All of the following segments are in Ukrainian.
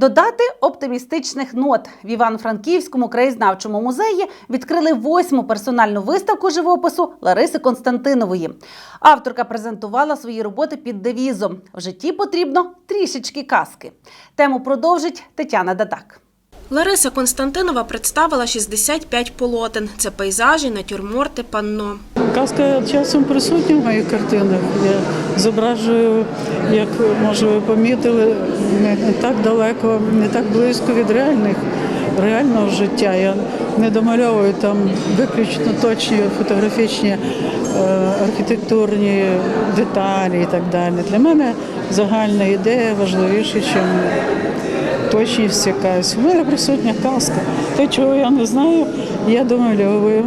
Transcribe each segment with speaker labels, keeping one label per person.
Speaker 1: Додати оптимістичних нот в Івано-Франківському краєзнавчому музеї відкрили восьму персональну виставку живопису Лариси Константинової. Авторка презентувала свої роботи під девізом В житті потрібно трішечки казки. Тему продовжить Тетяна Дадак.
Speaker 2: Лариса Константинова представила 65 полотен. Це пейзажі, натюрморти, панно.
Speaker 3: Казка часом присутня в моїх картинах. Я зображую, як може ви помітили, не, так далеко, не так близько від реальних реального життя. Я не домальовую там виключно точні фотографічні е, архітектурні деталі і так далі. Для мене загальна ідея важливіша, ніж точність якась. У мене присутня казка. Те, чого я не знаю, я домальовую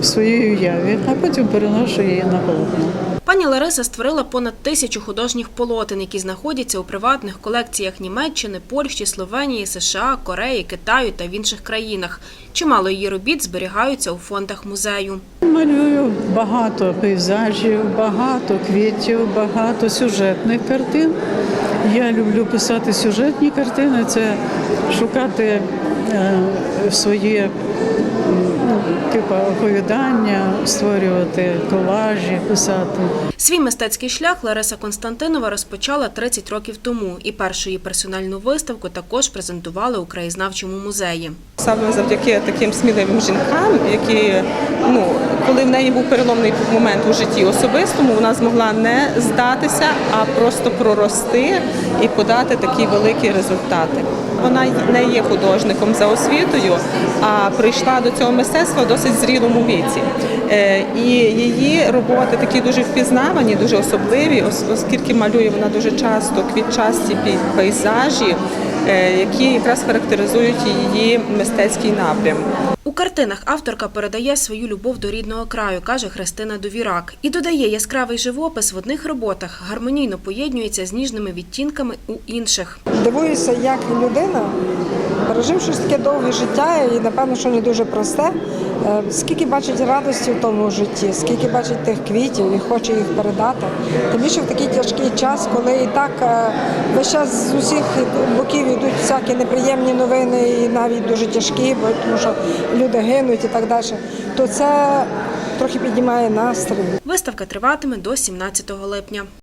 Speaker 3: в своїй уяві, а потім переношу її на полотно.
Speaker 2: Пані Лариса створила понад тисячу художніх полотен, які знаходяться у приватних колекціях Німеччини, Польщі, Словенії, США, Кореї, Китаю та в інших країнах. Чимало її робіт зберігаються у фондах музею.
Speaker 3: Малюю багато пейзажів, багато квітів, багато сюжетних картин. Я люблю писати сюжетні картини, це шукати е, своє типу оповідання, створювати колажі, писати.
Speaker 2: Свій мистецький шлях Лариса Константинова розпочала 30 років тому, і першу її персональну виставку також презентували у краєзнавчому музеї.
Speaker 4: Саме завдяки таким сміливим жінкам, які ну коли в неї був переломний момент у житті особистому, вона змогла не здатися, а просто прорости і подати такі великі результати. Вона не є художником за освітою, а прийшла до цього мистецтва в досить зрілому віці. Е, І її роботи такі дуже впізнавані, дуже особливі, ос- оскільки малює вона дуже часто квітчасті пей- пейзажі, е, які якраз характеризують її мистецький напрям.
Speaker 2: У картинах авторка передає свою любов до рідного краю, каже Христина Довірак, і додає яскравий живопис в одних роботах гармонійно поєднується з ніжними відтінками у інших.
Speaker 5: Дивуюся, як людина, переживши таке довге життя і напевно, що не дуже просте, е, скільки бачить радості в тому житті, скільки бачить тих квітів і хоче їх передати. Тим більше в такий тяжкий час, коли і так е, весь час з усіх боків йдуть всякі неприємні новини, і навіть дуже тяжкі, бо тому що люди гинуть і так далі, то це трохи піднімає настрій.
Speaker 2: Виставка триватиме до 17 липня.